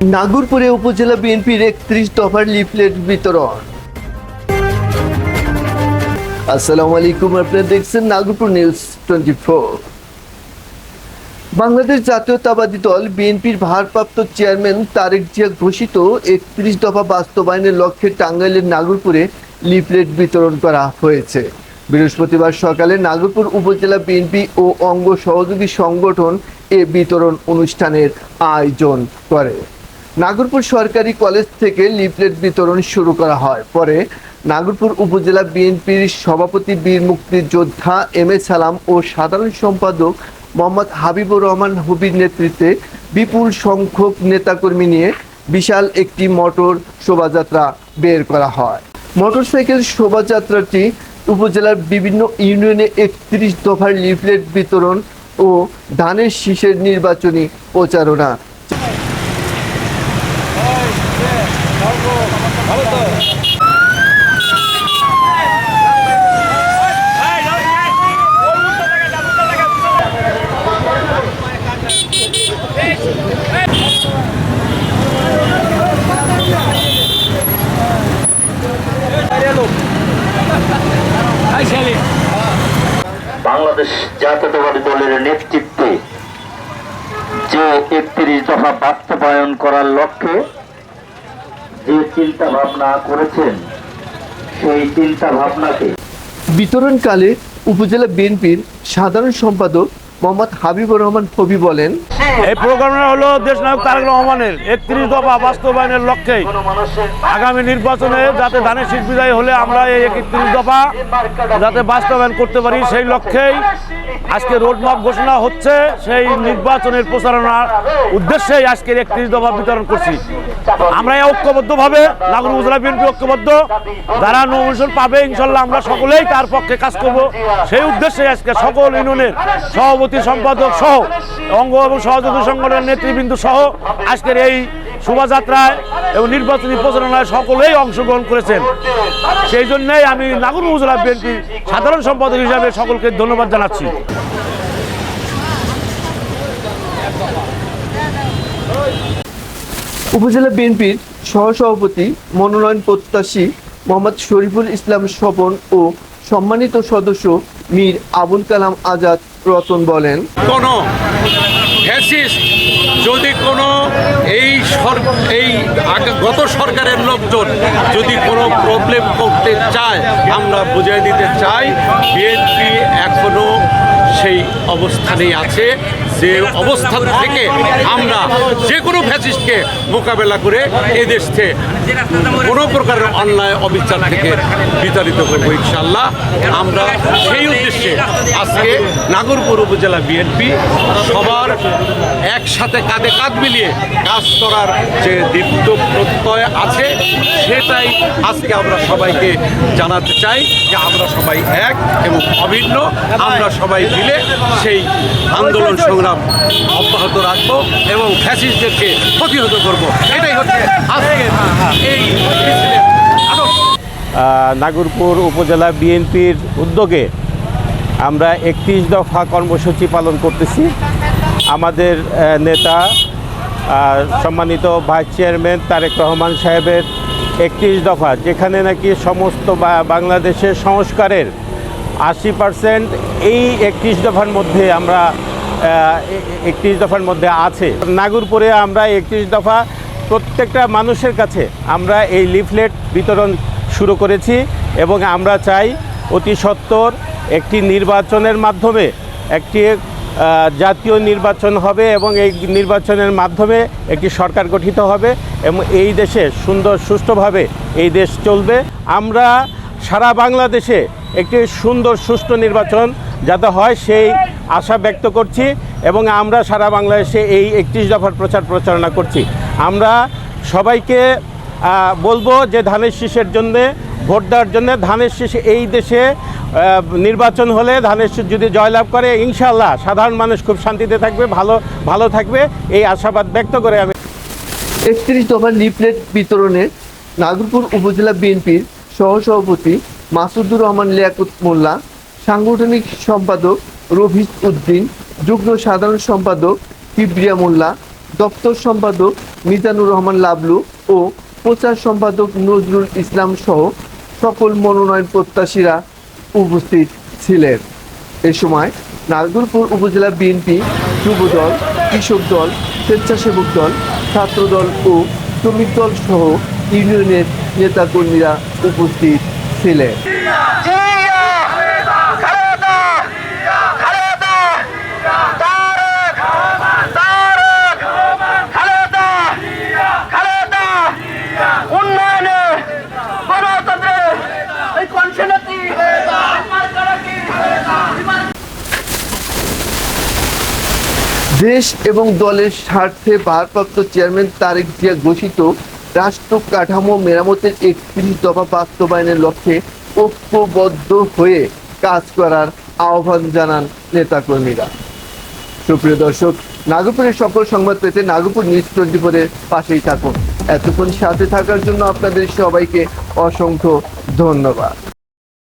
নাগরপুরে উপজেলা বিএনপির একত্রিশ দফার লিফলেট বিতরণ। আসসালামু আলাইকুম, আপনারা দেখছেন নাগরপুর নিউজ টোয়েন্টি বাংলাদেশ জাতীয়তাবাদী দল বিএনপির ভারপ্রাপ্ত চেয়ারম্যান তারেক জিয়া ঘোষিত একত্রিশ দফা বাস্তবায়নের লক্ষ্যে টাঙ্গাইলের নাগরপুরে লিফলেট বিতরণ করা হয়েছে। বৃহস্পতিবার সকালে নাগরপুর উপজেলা বিএনপি ও অঙ্গ সহযোগী সংগঠন এ বিতরণ অনুষ্ঠানের আয়োজন করে। নাগরপুর সরকারি কলেজ থেকে লিফলেট বিতরণ শুরু করা হয়। পরে নাগরপুর উপজেলা বিএনপির সভাপতি বীর মুক্তিযোদ্ধা এম এ সালাম ও সাধারণ সম্পাদক মোহাম্মদ হাবিবুর রহমান হুবির নেতৃত্বে বিপুল সংখ্যক নেতাকর্মী নিয়ে বিশাল একটি মোটর শোভাযাত্রা বের করা হয়। মোটরসাইকেল শোভাযাত্রাটি উপজেলার বিভিন্ন ইউনিয়নে একত্রিশ দফার লিফলেট বিতরণ ও ধানের শীষের নির্বাচনী প্রচারণা বাংলাদেশ জাতীয়তাবাদী দলের নেতৃত্বে যে একত্রিশ দফা বাস্তবায়ন করার লক্ষ্যে যে চিন্তা ভাবনা করেছেন, সেই চিন্তা ভাবনাকে বিতরণকালে উপজেলা বিএনপির সাধারণ সম্পাদক মোহাম্মদ হাবিবুর রহমান হবি বলেন এই প্রোগ্রামটা হলো দেশনায়ক তারেক রহমানের একত্রিশ দফা বাস্তবায়নের লক্ষ্যে। আগামী নির্বাচনে যাতে ধানের শীত বিদায় হলে আমরা এই একত্রিশ দফা যাতে বাস্তবায়ন করতে পারি সেই লক্ষ্যেই আজকে রোডম্যাপ ঘোষণা হচ্ছে সেই নির্বাচনের প্রচারণার উদ্দেশ্যেই আজকের একত্রিশ দফা বিতরণ করছি। আমরা ঐক্যবদ্ধভাবে নাগর উপজেলা বিএনপি ঐক্যবদ্ধ যারা নমিনেশন পাবে ইনশাল্লাহ আমরা সকলেই তার পক্ষে কাজ করব। সেই উদ্দেশ্যে আজকে সকল ইউনিয়নের সভাপতি সম্পাদক সহ, অঙ্গ এবং সহযোগী সংগঠনের নেতৃবৃন্দ সহ আজকের এই শোভাযাত্রায় এবং নির্বাচনী প্রচারণায় সকলেই অংশগ্রহণ করেছেন। সেই জন্যই আমি নাগর উপজেলা বিএনপি সাধারণ সম্পাদক হিসাবে সকলকে ধন্যবাদ জানাচ্ছি। উপজেলা বিএনপির সহসভাপতি মনোনয়ন প্রত্যাশী মোহাম্মদ শরীফুল ইসলাম স্বপন ও সম্মানিত সদস্য মীর আবুল কালাম আজাদ রতন বলেন কোনো যদি কোনো এই এই গত সরকারের লোকজন যদি কোনো প্রবলেম করতে চায়, আমরা বুঝিয়ে দিতে চাই বিএনপি এখনও সেই অবস্থানেই আছে। যে অবস্থান থেকে আমরা যে কোনো ফ্যাসিস্টকে মোকাবেলা করে এদেশ থেকে কোনো প্রকারের অন্যায়, অবিচার থেকে বিতাড়িত করব ইনশাল্লাহ আমরা সেই উদ্দেশ্যে আজকে নাগরপুর উপজেলা বিএনপি সবার একসাথে কাঁধে কাঁধ মিলিয়ে কাজ করার যে দীপ্ত প্রত্যয় আছে, সেটাই আজকে আমরা সবাইকে জানাতে চাই যে আমরা সবাই এক এবং অভিন্ন। আমরা সবাই মিলে সেই আন্দোলন সংগ্রাম অব্যাহত রাখব এবং ফ্যাসিস্টদেরকে প্রতিহত করব। এটাই হচ্ছে আজকে এই নাগরপুর উপজেলা বিএনপির উদ্যোগে আমরা একত্রিশ দফা কর্মসূচি পালন করতেছি। আমাদের নেতা সম্মানিত ভাইস চেয়ারম্যান তারেক রহমান সাহেবের একত্রিশ দফা, যেখানে নাকি সমস্ত বাংলাদেশের সংস্কারের আশি পার্সেন্ট এই একত্রিশ দফার মধ্যে আমরা একত্রিশ দফার মধ্যে আছে। নাগরপুরে আমরা একত্রিশ দফা প্রত্যেকটা মানুষের কাছে আমরা এই লিফলেট বিতরণ শুরু করেছি এবং আমরা চাই অতি সত্বর একটি নির্বাচনের মাধ্যমে একটি জাতীয় নির্বাচন হবে এবং এই নির্বাচনের মাধ্যমে একটি সরকার গঠিত হবে এবং এই দেশে সুন্দর সুষ্ঠুভাবে এই দেশ চলবে। আমরা সারা বাংলাদেশে একটি সুন্দর সুষ্ঠু নির্বাচন যাতে হয় সেই আশা ব্যক্ত করছি এবং আমরা সারা বাংলাদেশে এই একত্রিশ দফার প্রচার প্রচারণা করছি। আমরা সবাইকে বলব যে ধানের শীষের জন্যে, ভোট দেওয়ার জন্য ধানের শীষ এই দেশে নির্বাচন হলে ধানের যদি জয়লাভ করে ইনশাল্লাহ সাধারণ মানুষ খুব শান্তিতে থাকবে, ভালো ভালো থাকবে। এই আশাবাদ ব্যক্ত করে আমি একত্রিশ দফা লিফলেট বিতরণে নাগরপুর উপজেলা বিএনপির সহসভাপতি মাসুদুর রহমান, লিয়াকুত মোল্লা, সাংগঠনিক সম্পাদক রফিজ উদ্দিন, যুগ্ম সাধারণ সম্পাদক কিবরিয়া মোল্লা, দপ্তর সম্পাদক মিজানুর রহমান লাবলু ও প্রচার সম্পাদক নজরুল ইসলাম সহ সকল মনোনয়ন প্রত্যাশীরা উপস্থিত ছিলেন। এ সময় নাগরপুর উপজেলা বিএনপি যুব দল কৃষক দল, স্বেচ্ছাসেবক দল ছাত্রদল ও শ্রমিক দল সহ ইউনিয়নের নেতাকর্মীরা উপস্থিত ছিলেন। দেশ এবং দলের স্বার্থে ভারপ্রাপ্ত চেয়ারম্যান তারেক জিয়া ঘোষিত রাষ্ট্র কাঠামো মেরামতের একত্রিশ দফা বাস্তবায়নের লক্ষ্যে ঐক্যবদ্ধ হয়ে কাজ করার আহ্বান জানান নেতাকর্মীরা। সুপ্রিয় দর্শক, নাগপুরের সকল সংবাদ পেতে নাগপুর নিউজ টোয়েন্টি ফোরের পাশেই থাকুন। এতক্ষণ সাথে থাকার জন্য আপনাদের সবাইকে অসংখ্য ধন্যবাদ।